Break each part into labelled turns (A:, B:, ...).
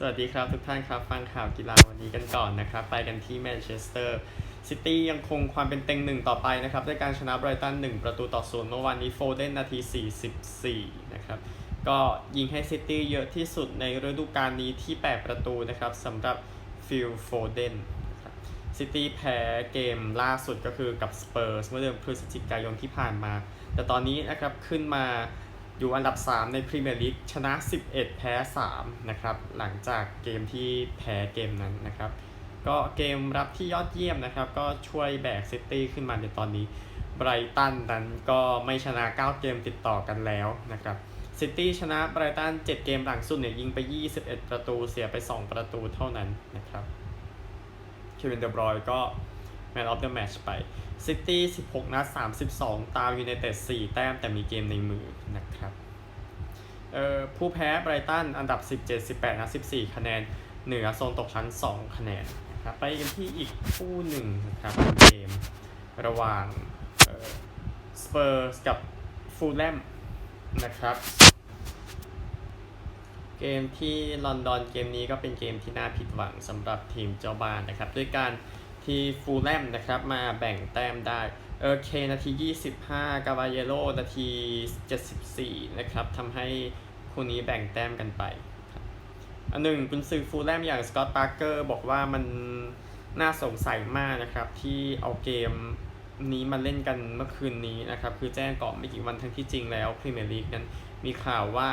A: สวัสดีครับทุกท่านครับ ฟังข่าวกีฬาวันนี้กันก่อนนะครับ ไปกันที่แมนเชสเตอร์ซิตี้ยังคงความเป็นเต็งหนึ่งต่อไปนะครับ ด้วยการชนะไบรตัน 1 ประตูต่อศูนย์เมื่อวานนี้โฟเดนนาที 44 นะครับ ก็ยิงให้ซิตี้เยอะที่สุดในฤดูกาลนี้ที่ 8 ประตูนะครับสำหรับฟิลโฟเดนซิตี้แพ้เกมล่าสุดก็คือกับสเปอร์สเมื่อเดือนพฤศจิกายนที่ผ่านมา แต่ตอนนี้นะครับขึ้นมา อยู่อันดับ 3 ในพรีเมียร์ลีกชนะ 11 แพ้ 3 นะครับ หลังจากเกมที่แพ้เกมนั้นนะครับ ก็เกมรับที่ยอดเยี่ยมนะครับ ก็ช่วยแบกซิตี้ขึ้นมาในตอนนี้ไบรตันนั้นก็ไม่ชนะ 9 เกมติดต่อกันแล้วนะครับซิตี้ชนะไบรตัน 7 เกมหลังสุดเนี่ยยิงไป 21 ประตูเสียไป 2 ประตูเท่านั้นนะครับเควินเดบรอยก็แมนออฟเดอะแมตชไป ซิตี้ 16 นัด 32 ตามยูไนเต็ด 4 แต้ม แต่มีเกมในมือนะครับ เอ่อ ผู้แพ้ไบรตัน อันดับ 17 18 นัด 14 คะแนน เหนือโซนตกชั้น 2 คะแนนนะครับ ไปกันที่อีกคู่หนึ่งนะครับเกมระหว่างสเปอร์สกับฟูลแลมนะครับ เกมที่ลอนดอนเกมนี้ก็เป็นเกมที่น่าผิดหวังสำหรับทีมเจ้าบ้านนะครับ ด้วยการ ที่ฟูลแลมนะครับมาแบ่งแต้มได้เออเคนาที 25 กาบาเยโรนาที 74 นะครับทำให้คู่นี้แบ่งแต้มกันไปอันหนึ่งกุนซือฟูลแลมอย่างสกอตต์ปาร์เกอร์บอกว่ามันน่าสงสัยมากนะครับ ที่เอาเกมนี้มาเล่นกันเมื่อคืนนี้นะครับ คือแจ้งก่อนไม่กี่วันทั้งที่จริงแล้วพรีเมียร์ลีกนั้นมีข่าวว่า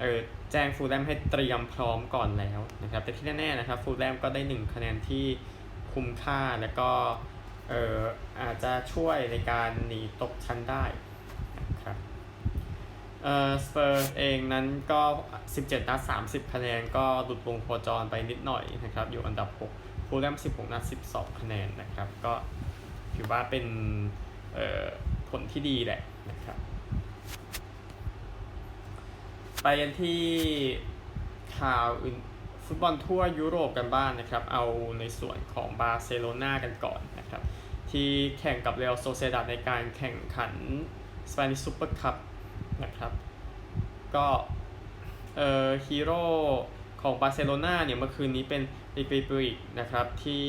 A: เออแจ้งฟูลแลมให้เตรียมพร้อมก่อนแล้วนะครับ แต่ที่แน่ๆนะครับฟูลแลมก็ได้หนึ่งคะแนนที่ คุ้มค่าแล้วก็เอออาจจะช่วยในการหนีตกชั้นได้นะครับเออสเปอร์เองนั้นก็ 17 นัด 30 คะแนนก็หลุดวงโคจรไปนิดหน่อยนะครับอยู่อันดับ 6 ฟูลแลม 16 นัด 12 คะแนนนะครับ ก็ถือว่าเป็นเอ่อผลที่ดีแหละนะครับ ไปกันที่ข่าวอื่น ฟุตบอลทั่วยุโรปกันบ้างนนะครับ เอาในส่วนของบาร์เซโลนากันก่อนนะครับ ที่แข่งกับเรอัลโซเซดาในการแข่งขันสเปนิชซูเปอร์คัพนะครับ ก็เอ่อฮีโร่ของบาร์เซโลนาเนี่ยเมื่อคืนนี้เป็นริปิปริกนะครับที่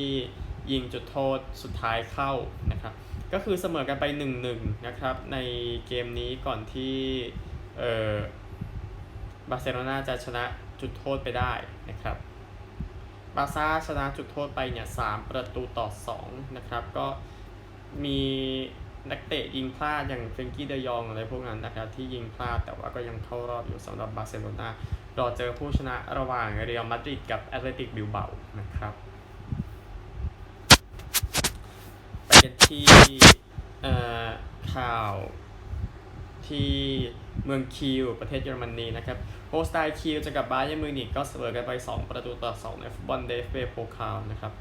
A: ยิงจุดโทษสุดท้ายเข้านะครับ ก็คือเสมอกันไป 1-1 นะครับ ในเกมนี้ก่อนที่เอ่อบาร์เซโลนาจะชนะ จุดโทษไปได้นะครับบาซ่าชนะจุดโทษไปเนี่ยสามประตูต่อ2นะครับ ก็มีนักเตะยิงพลาดอย่างเฟรงกี้เดยองอะไรพวกนั้นนะครับที่ยิงพลาดแต่ว่าก็ยังเข้ารอบอยู่สำหรับบาร์เซโลนารอเจอผู้ชนะระหว่างเรอัลมาดริดกับแอตเลติกบิลเบานะครับไปกันที่เอ่อข่าว ที่เมืองคิวประเทศเยอรมนีนะครับโฮสไตคิวจะกับบาเยอร์มิวนิกก็เสมอกันไป 2 ประตูต่อ 2 ในฟุตบอลเดฟเบโพคาลนะครับ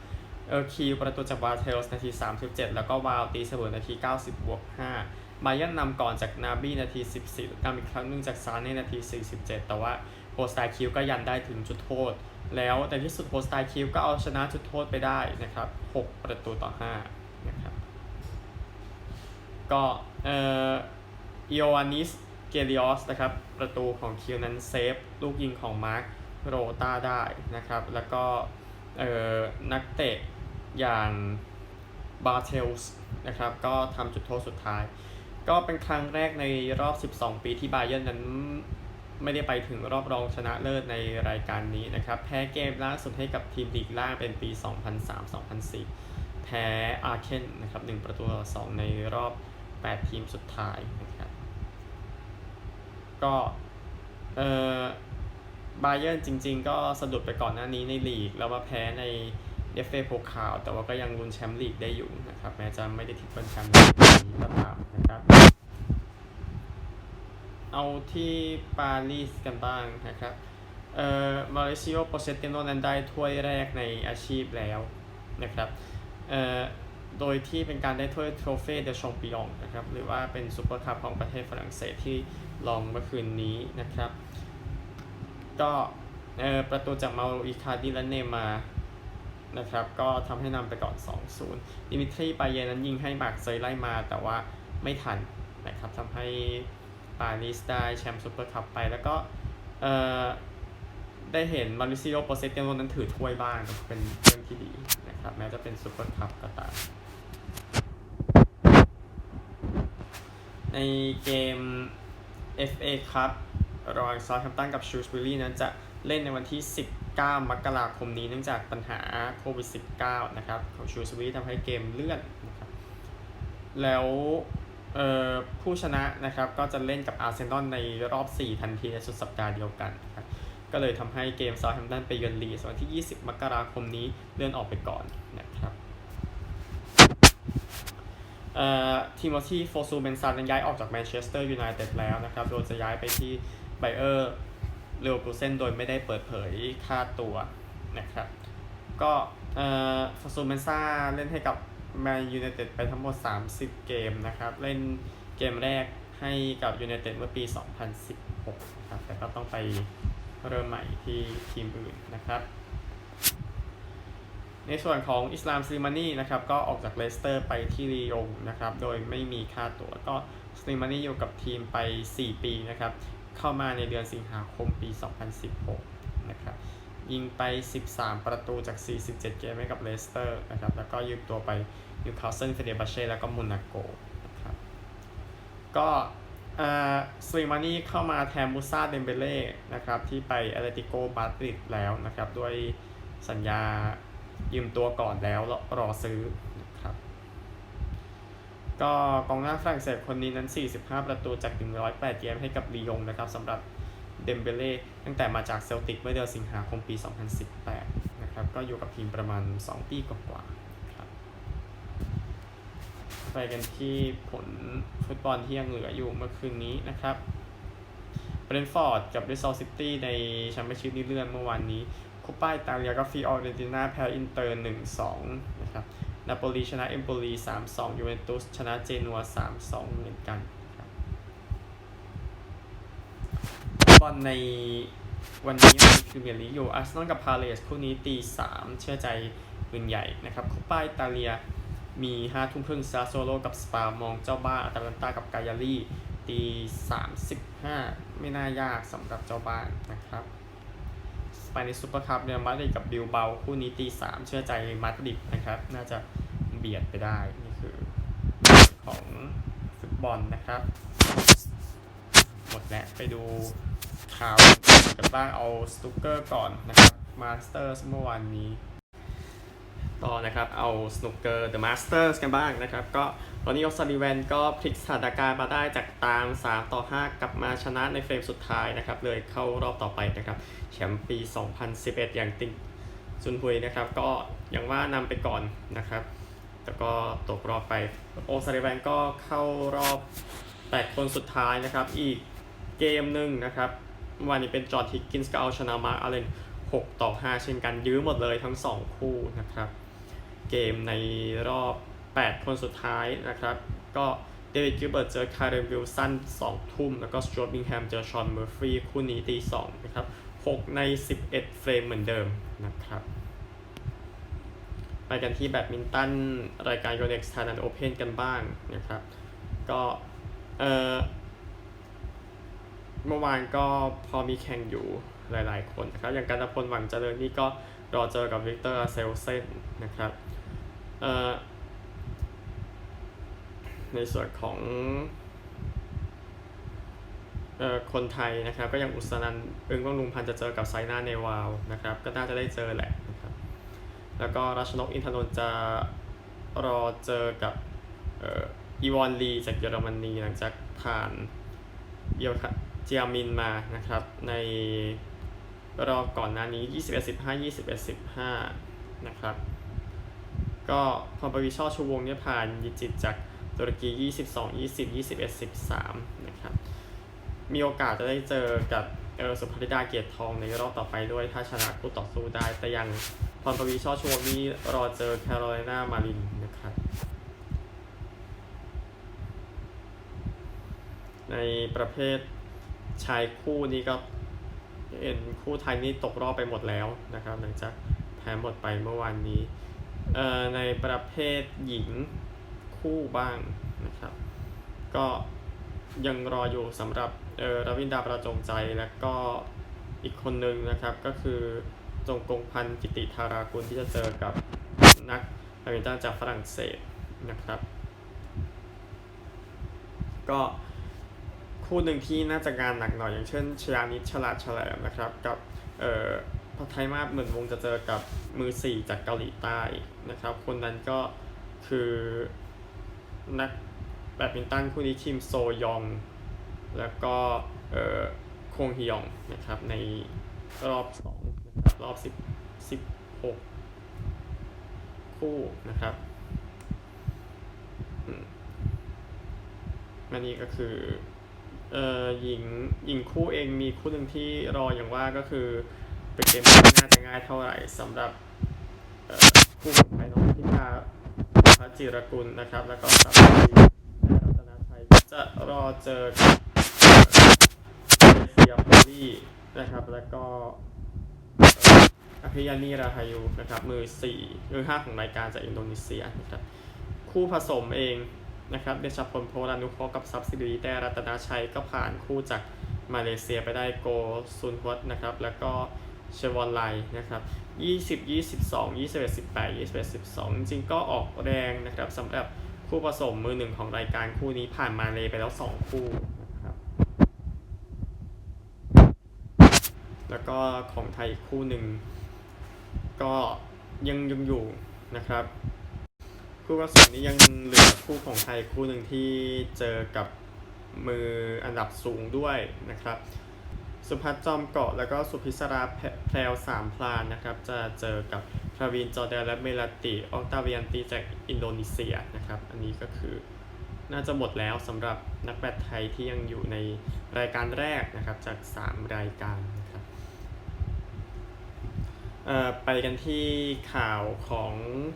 A: เออคิวประตูจากวาเทลส์นาที 37 แล้วก็วาวตีเสมอนาที 90บวก5บาเยอร์นำก่อนจากนาบี้นาที 14นำอีกครั้งหนึงจากซาเน่นาที 47 แต่ว่าโฮสไตคิวก็ยันได้ถึงจุดโทษ แล้วแต่ที่สุดโฮสไตคิวก็เอาชนะจุดโทษไปได้นะครับ 6 ประตูต่อ5นะครับก็เอ่อ อิโอวานิส เกลิออสนะครับ ประตูของคิวนั้นเซฟ ลูกยิงของมาร์คโรตาได้นะครับ แล้วก็เอ่อนักเตะอย่างบาเทลส์นะครับ ก็ทำจุดโทษสุดท้าย ก็เป็นครั้งแรกในรอบ 12 ปีที่บาเยิร์นนั้นไม่ได้ไปถึงรอบรองชนะเลิศในรายการนี้นะครับ แพ้เกมล่าสุดให้กับทีมลีกล่างเป็นปี 2003-2004 แพ้อาร์เคนนะครับ1ประตูต่อ2ในรอบ 8 ทีมสุดท้ายนะครับ ก็เออบาเยิร์นจริง ๆ ก็สะดุดไปก่อนหน้านี้ในลีก แล้วมาแพ้ในเอฟเอโพคาวแต่ว่าก็ยังลุ้นแชมป์ลีกได้อยู่นะครับ แม้จะไม่ได้ทิปเปิลแชมป์ในปีนี้ก็ตามนะครับ เอาที่ปารีสกันบ้างนะครับเอ่อมาริซิโอโปเชตติโนนั้นได้ถ้วยแรกในอาชีพแล้วนะครับเอ่อ โดยที่เป็นการได้ถ้วยโทรเฟ่เดชองปิองนะครับหรือว่าเป็นซูเปอร์คัพของประเทศฝรั่งเศสที่ลองเมื่อคืนนี้นะครับ ก็ประตูจากมาโรอิคาดิและเนมานะครับก็ทำให้นำไปก่อน 2-0 ดิมิทรีปาเยนั้นยิงให้มาร์กเซยไล่มาแต่ว่าไม่ทันนะครับทำให้ปารีสได้แชมป์ซูเปอร์คัพไปแล้วก็ได้เห็นมาริซิโอโปเซเตโนนั้นถือถ้วยบ้างเป็นเรื่องที่ดีนะครับแม้จะเป็นซูเปอร์คัพก็ตาม ในเกม FA ครับรอยซา u แฮมตันกับชูสบิลลี่นั้นจะเล่นในวันที่ 19 มกราคมนี้เนื่องจากปัญหาโควิด -19 นะครับของชูสบิลลี่ทำให้เกมเลื่อนนะครับแล้วผู้ชนะนะครับก็จะเล่นกับอาร์เซนอลในรอบ 4 ทันทีในสุดสัปดาห์เดียวกันนะครับก็เลยทำให้เกมซา u แฮมตันไปเยือนลีสวันที่ 20 มกราคมนี้เลื่อนออกไปก่อนนะครับ ทิโมธีโฟซูเบนซันย้ายออกจากแมนเชสเตอร์ยูไนเต็ดแล้วนะครับ โดยจะย้ายไปที่ไบเออร์เลวกูเซนโดยไม่ได้เปิดเผยค่าตัวนะครับ ก็เอ่อโฟซูเบนซาเล่นให้กับแมนยูไนเต็ดไปทั้งหมด 30 เกมนะครับ เล่นเกมแรกให้กับยูไนเต็ดเมื่อปี 2016นะครับ แต่ก็ต้องไปเริ่มใหม่ที่ทีมอื่นนะครับ ในส่วนของอิสลามซิมานีนะครับก็ออกจากเลสเตอร์ไปที่ลียงนะครับโดยไม่มีค่าตัว๋วก็ซิมานีอยู่กับทีมไป 4 ปีนะครับเข้ามาในเดือนสิงหาคมปี 2016นะครับยิงไป 13 ประตูจาก 47 เกมให้กับเลสเตอร์นะครับแล้วก็ยืมตัวไปนิวคาสเซิลเฟเดบาเช่แล้วก็มุนาโกนะครับก็สลิมานี่เข้ามาแทนมูซาเดมเบเล่นะครับที่ไปแอตเลติโกมาดริดแล้วนะครับด้วยสัญญา ยืมตัวก่อนแล้วรอซื้อนะครับก็กองหน้าฝรั่งเศสคนนี้นั้น 45 ประตูจาก 108 เกมให้กับลียงนะครับสำหรับเดมเบเล่ตั้งแต่มาจากเซลติกเมื่อเดือนสิงหาคมปี 2018 นะครับก็อยู่กับทีมประมาณ 2 ปีกว่าๆครับไปกันที่ผลฟุตบอลที่ยังเหลืออยู่เมื่อคืนนี้นะครับเบรนฟอร์ดกับริซอลซิตี้ในแชมเปี้ยนชิพนี่เลื่อนเมื่อวานนี้ คูป้าอิตาเลียก็ฟีออเรนติน่าแพ้อินเตอร์1-2นะครับนาโปลีชนะเอมโปลี3-2ยูเวนตุสชนะเจนัว3-2เหมือนกันบอลในวันนี้มีพรีเมียร์ลีกอยู่อาร์เซนอลกับพาเลสคู่นี้ตี3เชื่อใจปืนใหญ่นะครับคูป้าอิตาเลียมี5ทุ่มครึ่งซาโซโลกับสปามองเจ้าบ้านอาตาลันตากับกายาลีตี35ไม่น่ายากสำหรับเจ้าบ้านนะครับ ไปในซูเปอร์คัพเนี่ยมาดริดกับบิลเบาคู่นี้ตีสามเชื่อใจมาดริดนะครับ น่าจะเบียดไปได้ นี่คือของฟุตบอลนะครับ หมดแล้วไปดูข่าวกันบ้างเอาสตูเกอร์ก่อนนะครับมาสเตอร์เมื่อวานนี้ ต่อนะครับเอาสนุกเกอร์ The Masters กันบ้างนะครับ ก็ตอนนี้ออสซาริแวนก็พลิกสถานการณ์มาได้จากตาม 3 ต่อ 5 กลับมาชนะในเฟรมสุดท้ายนะครับ เลยเข้ารอบต่อไปนะครับ แชมป์ปี 2011 อย่างติงซุนฮุยนะครับ ก็ยังว่านำไปก่อนนะครับ แต่ก็ตกรอบไปโอซาริแวนก็เข้ารอบ 8 คนสุดท้ายนะครับ อีกเกมหนึ่งนะครับวันนี้เป็นจอร์ดฮิกกินส์ก็เอาชนะมาร์คอาเลน6 ต่อ 5 เช่นกันยื้อหมดเลยทั้ง 2 คู่นะครับ เกมในรอบ 8 คนสุดท้ายนะครับ ก็เดวิดกิลเบิร์ตเจอคาร์เรนวิลสัน2 ทุ่ม แล้วก็สโตรบิงแฮมเจอชอนเมอร์ฟรีคู่นี้ตี2นะครับ 6 ใน 11 เฟรมเหมือนเดิมนะครับ ไปกันที่แบดมินตัน รายการ Yonex Thailand Open กันบ้างนะครับ ก็เออเมื่อวานก็พอมีแข่งอยู่หลายๆคนนะครับ อย่างการพลหวังเจริญนี่ก็รอเจอกับวิกเตอร์เซลเซนนะครับ ในส่วนของออคนไทยนะครับ ก็ยังอุสนันอึ้งว่างลุงพันจะเจอกับไซน่าเนวาวนะครับ ก็น่าจะได้เจอแหละนะครับ แล้วก็รัชนกอินทนนท์จะรอเจอกับอีวอนลีจากเยอรมนีหลังจากผ่านเยอเจียมินมานะครับ ในรอบก่อนหน้านี้ 21 15 21 15 นะครับ ก็พอปวิชอชูวงเนี่ยผ่านยิจิตจากตุรกี 22 20 21 13 นะครับ มีโอกาสจะได้เจอกับเออสุภริดาเกียรติทองในรอบต่อไปด้วยถ้าชนะคู่ต่อสู้ได้ แต่ยังพรปวีช่อชูวงนี่รอเจอแคโรไลนามารินนะครับ ในประเภทชายคู่นี้ก็เห็นคู่ไทยนี่ตกรอบไปหมดแล้วนะครับ หลังจากแพ้หมดไปเมื่อวานนี้ ในประเภทหญิงคู่บ้างนะครับ ก็ยังรออยู่สำหรับเออรวินดาประจงใจและก็อีกคนนึงนะครับก็คือจงกงพันกิติธารากุลที่จะเจอกับนักแบดมินตันจากฝรั่งเศสนะครับ ก็คู่หนึ่งที่น่าจะงานหนักหน่อยอย่างเช่นชยานิชฉลาดแฉลมนะครับกับเอ่อ ไทยมาเหมือนวงจะเจอกับมือสี่จากเกาหลีใต้นะครับ คนนั้นก็คือนักแบดมินตันคู่นี้ทีมโซยอง แล้วก็เอ่อคงฮยองนะครับในรอบสองนะครับรอบสิบสิบหกคู่นะครับอันนี้ก็คือเอ่อหญิงหญิงคู่เองมีคู่หนึ่งที่รออย่างว่าก็คือ เป็นเกมที่น่าจะง่ายเท่าไหร่สำหรับเอ่อคู่ของไทยน้องพิธาพระจิรกุลนะครับ แล้วก็สาวดีรัตนาชัยจะรอเจอกับเอเซียพอลี่นะครับ แล้วก็อภิยานีราฮายุนะครับ มือ4มือ5ของรายการจากอินโดนีเซียนะครับคู่ผสมเองนะครับเดชพลโพลานุเคราะห์กับซับซิดีแต่รัตนาชัยก็ผ่านคู่จากมาเลเซียไปได้โกซุนฮวตนะครับ แล้วก็ เชวอนไลนะครับ20 22 21 18 21 12 จริงๆก็ออกแรงนะครับสำหรับคู่ผสมมือหนึ่งของรายการคู่นี้ผ่านมาเลยไปแล้ว 2 คู่นะครับแล้วก็ของไทยอีกคู่หนึ่งก็ยังยังอยู่นะครับคู่ผสมนี้ยังเหลือคู่ของไทยคู่หนึ่งที่เจอกับมืออันดับสูงด้วยนะครับ สุพัฒน์จอมเกาะแล้วก็สุพิศรา พแพรวสามพลานนะครับ จะเจอกับทราวินจอแดนและเมลาติออกตาเวียนตีจากอินโดนีเซียนะครับ อันนี้ก็คือน่าจะหมดแล้วสำหรับนักแบดไทยที่ยังอยู่ในรายการแรกนะครับจาก 3 รายการนะครับไปกันที่ข่าวของ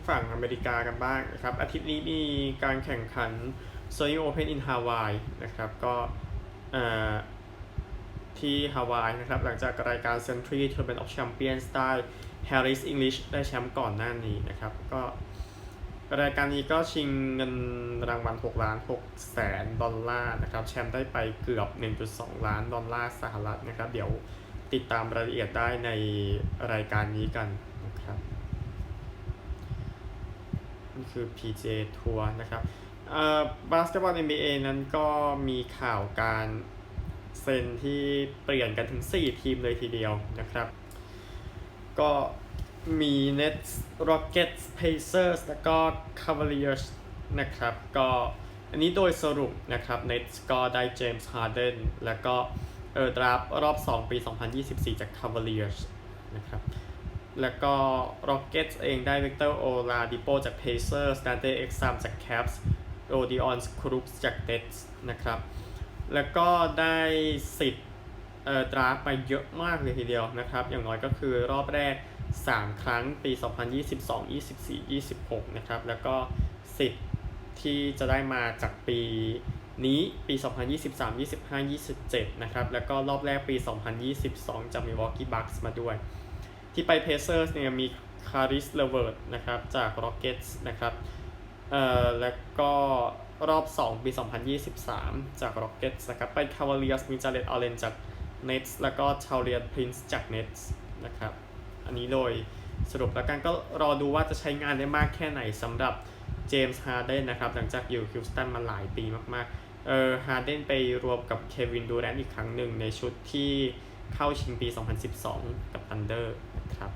A: ฝั่งอเมริกากันบ้างนะครับ อาทิตย์นี้มีการแข่งขัน Sony Open in Hawaii นะครับ ก็เอ่อ ที่ฮาวายนะครับหลังจากรายการ Century Tournament of Champions ได้ Harris English ได้แชมป์ก่อนหน้านี้นะครับก็รายการนี้ก็ชิงเงินรางวัล 6 ล้าน6แสนดอลลาร์นะครับแชมป์ได้ไปเกือบ 1.2 ล้านดอลลาร์สหรัฐนะครับเดี๋ยวติดตามรายละเอียดได้ในรายการนี้กันนะครับนี่คือ PJ ทัวร์นะครับเอ่อบาสเกตบอล NBA นั้นก็มีข่าวการ เซนที่เปลี่ยนกันถึง 4 ทีมเลยทีเดียวนะครับ ก็มี Nets Rockets Pacers แล้วก็ Cavaliers นะครับ ก็อันนี้โดยสรุปนะครับ Nets ก็ได้ James Harden แล้วก็เออดราฟรอบ 2 ปี 2024 จาก Cavaliers นะครับ แล้วก็ Rockets เองได้ Victor Oladipo จาก Pacers Dante Exum จาก Cavs Rodion Crooks จาก Nets นะครับ แล้วก็ได้สิทธิ์เอ่อดราฟไปเยอะมากเลยทีเดียวนะครับ อย่างน้อยก็คือรอบแรก 3 ครั้งปี 2022 24 26 นะครับ แล้วก็สิทธิ์ที่จะได้มาจากปีนี้ปี 2023 25 27 นะครับ แล้วก็รอบแรกปี 2022จาก Milwaukee Bucks มาด้วย ที่ไป Pacers เนี่ยมี Caris LeVert นะครับ จาก Rockets นะครับ เอ่อ แล้วก็ รอบ 2 ปี 2023 จาก Rockets นะครับไป Cavaliers มี Jared Allen จาก Nets แล้วก็ Taurean Prince จาก Nets นะครับ อันนี้โดยสรุปแล้วกันก็รอดูว่าจะใช้งานได้มากแค่ไหนสำหรับเจมส์ฮาร์เดนนะครับ หลังจากอยู่ฮิวสตันมาหลายปีมากๆ เออฮาร์เดนไปรวมกับเควินดูแรนอีกครั้งหนึ่งในชุดที่เข้าชิงปี 2012 กับ Thunder นะครับ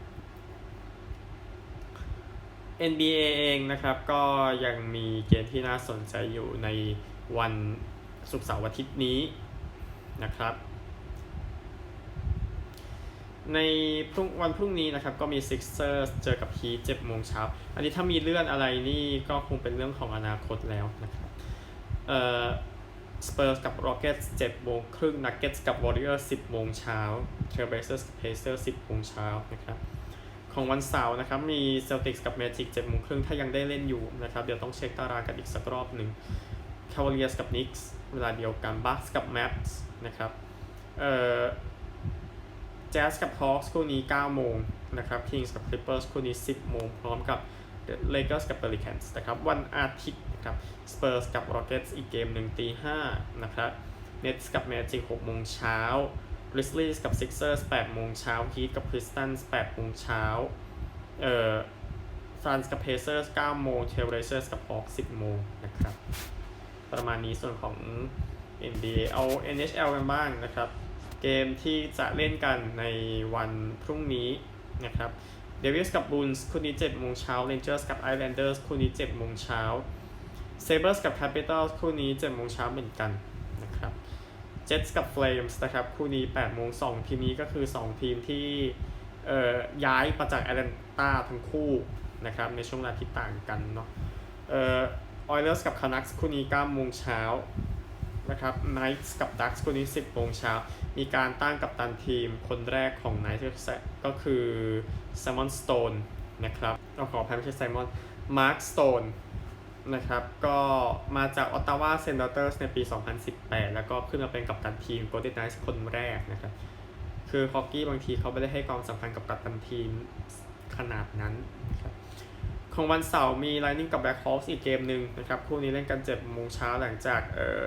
A: NBA เองนะครับ ก็ยังมีเกมที่น่าสนใจอยู่ในวันศุกร์เสาร์อาทิตย์นี้นะครับ ในพรุ่งวันพรุ่งนี้นะครับ ก็มี Sixers เจอกับ Heat 7โมงเช้าอันนี้ถ้ามีเลื่อนอะไรนี่ก็คงเป็นเรื่องของอนาคตแล้วนะครับเอ่อ Spurs กับ Rockets 7โมงครึ่ง Nuggets กับ Warriors 10โมงเช้า Trailblazers กับ Pacers 10โมงเช้านะครับ ของวันเสาร์นะครับ มี Celtics กับ Magic 7โมงครึ่งถ้ายังได้เล่นอยู่นะครับ เดี๋ยวต้องเช็คตารางกันอีกสักรอบหนึ่ง Cavaliers กับ Knicks เวลาเดียวกัน Bucks กับ Mavs นะครับเอ่อ Jazz กับ Hawks คู่นี้ 9 โมงนะครับ Kings กับ Clippers คู่นี้ 10 โมง พร้อมกับ Lakers กับ Pelicans นะครับ วันอาทิตย์นะครับ Spurs กับ Rockets อีกเกมหนึ่งตี5นะครับ Nets กับ Magic 6โมงเช้า Grizzlies กับ Sixers 8โมงเช้า Heat กับ Pistons 8โมงเช้าเอ่อ Suns กับ Pacers 9โมง Trailblazers กับ Hawks 10โมงนะครับ ประมาณนี้ส่วนของ NBA เอา NHL กันบ้างนะครับ เกมที่จะเล่นกันในวันพรุ่งนี้นะครับเดวิสกับบู l ส์คู่นี้7โมงเช้า Rangers กับ Islanders คู่นี้7โมงเช้า Sabres กับ Capital คู่นี้7โมงเช้าเหมือนกัน Jets กับ Flames นะครับ คู่นี้8โมง2ทีมนี้ก็คือ 2 ทีมที่เอ่อย้ายมาจากแอตแลนตาทั้งคู่นะครับในช่วงเวลาที่ต่างกันเนาะเอ่อ Oilers กับ Canucks คู่นี้9โมงเช้านะครับ Knights กับ Ducks คู่นี้ 10โมงเช้ามีการตั้งกัปตันทีมคนแรกของ Knights ก็คือ Simon Stone นะครับเอาขออภัยไม่ใช่ Simon Mark Stone น นะครับก็มาจากออตตาวาเซนเตอร์สในปี 2018 แล้วก็ขึ้นมาเป็นกัปตันทีมโกลเด้นไนท์คนแรกนะครับคือฮอกกี้บางทีเขาไม่ได้ให้ความสำคัญกับกัปตันทีมขนาดนั้นครับของวันเสาร์มี Lightning กับ Black Hawks อีกเกมหนึ่งนะครับคู่นี้เล่นกัน7โมงเช้าหลังจากเอ่อ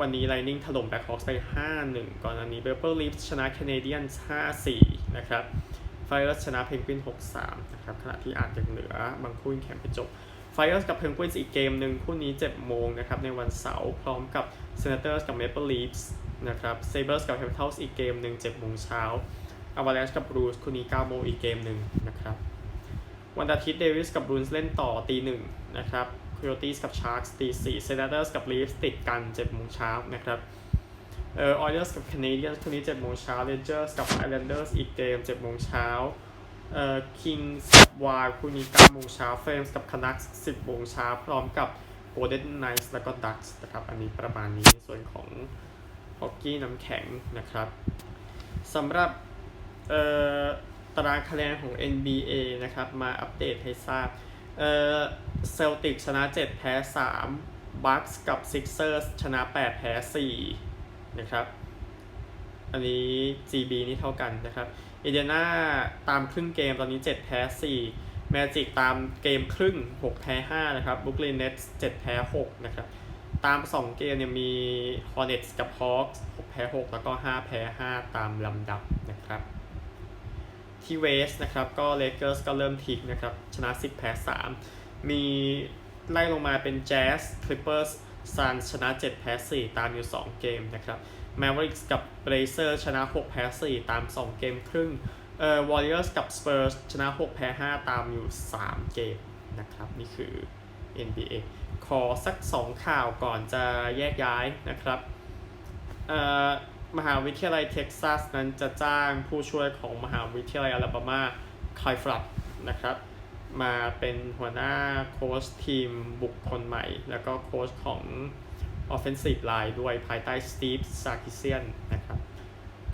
A: วันนี้ Lightning ถล่ม Black Hawks ไป 5-1 ก่อนอันนี้ Maple Leafs ชนะ Canadiens 5-4 นะครับ Flyers ชนะ Penguins 6-3 นะครับขณะที่อาจยังเหลือบางคู่ยังแข่งไปจบ Flyers กับ Penguins อีกเกมหนึ่งคู่นี้7โมงนะครับในวันเสาร์พร้อมกับ Senators กับ Maple Leafs นะครับ Sabres กับ Capitals อีกเกมหนึ่ง7โมงเช้า Avalanche กับ Blues คู่นี้9โมงอีกเกมหนึ่งนะครับวันอาทิตย์ Davis กับ Bruins เล่นต่อตีหนึ่งนะครับ Coyotes กับ Sharks ตีสี่ Senators กับ Leafs ติดกัน7โมงเช้านะครับเอ่อ Oilers กับ Canadiens คู่นี้7โมงเช้า Rangers กับ Islanders อีกเกม7โมงเช้า เอ่อ Kings กับ Wild คู่นี้9โมงเช้า Flames กับ Canucks 10โมงเช้าพร้อมกับ Golden Knights แล้วก็ Ducks นะครับ อันนี้ประมาณนี้ส่วนของฮอกกี้น้ำแข็งนะครับสำหรับเอ่อตารางคะแนนของ NBA นะครับ มาอัปเดตให้ทราบเอ่อเซลติกชนะ 7 แพ้3 Bucks กับ Sixers ชนะ 8 แพ้ 4 นะครับ อันนี้ GB นี่เท่ากันนะครับ อิเดียนาตามครึ่งเกมตอนนี้ 7 แพ้4 Magic ตามเกมครึ่ง 6 แพ้ 5 นะครับ Brooklyn Nets 7แพ้ 6 นะครับ ตาม 2 เกมเนี่ยมี Hornets กับ Hawks 6แพ้ 6 แล้วก็ 5 แพ้ 5 ตามลำดับนะครับ ที่เวสนะครับก็ Lakers ก็เริ่มทิกนะครับ ชนะ 10 แพ้ 3 มีไล่ลงมาเป็น Jazz Clippers Suns ชนะ 7 แพ้ 4 ตามอยู่ 2 เกมนะครับ Mavericks กับ Blazers ชนะ 6 แพ้ 4 ตาม 2 เกมครึ่งเอ่อ Warriors กับ Spurs ชนะ 6 แพ้ 5 ตามอยู่ 3 เกมนะครับ นี่คือ NBA ขอสัก 2 ข่าวก่อนจะแยกย้ายนะครับเอ่อมหาวิทยาลัยเท็กซัสนั้นจะจ้างผู้ช่วยของมหาวิทยาลัยอลาบามาคายฟลัดนะครับมาเป็นหัวหน้าโค้ชทีมบุคคลใหม่ แล้วก็โค้ชของ Offensive Line ด้วยภายใต้สตีฟซาคิเซียนนะครับ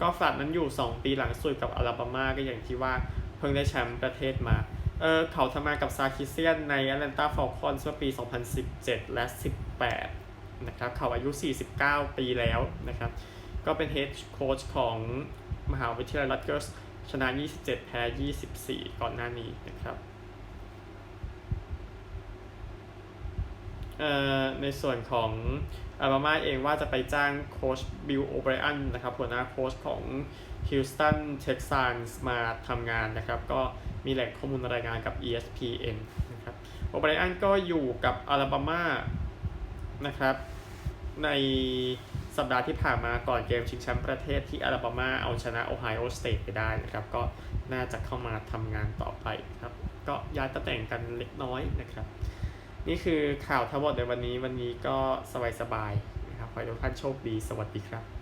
A: ก็ฟลัดนั้นอยู่ 2 ปีหลังสุดกับอลาบามาก็อย่างที่ว่าเพิ่งได้แชมป์ประเทศมา เออเขาทำงานกับซาคิเซียนในแอตแลนตาฟอลคอนเมื่อปี 2017 และ 18 นะครับ เขาอายุ 49 ปีแล้วนะครับ ก็เป็นเฮดโค้ชของมหาวิทยาลัยรัตเกิร์สชนะ 27 แพ้ 24 ก่อนหน้านี้นะครับ เอ่อ ในส่วนของอาบามาเองว่าจะไปจ้างโค้ชบิลโอไบรอันนะครับหัวหน้าโค้ชของฮิลสตันเท็กซันส์มาทำงานนะครับ ก็มีแหล่งข้อมูลรายงานกับ ESPN นะครับโอไบรอันก็อยู่กับอาลาบามานะครับ ในสัปดาห์ที่ผ่านมาก่อนเกมชิงแชมป์ประเทศที่อาลาบามาเอาชนะโอไฮโอสเตทไปได้นะครับ ก็น่าจะเข้ามาทำงานต่อไปครับ ก็ย้ายตำแหน่งกันเล็กน้อยนะครับ นี่คือข่าวทั้งหมดในวันนี้วันนี้ก็สบายๆนะครับขอให้ทุกท่านโชคดี สวัสดีครับ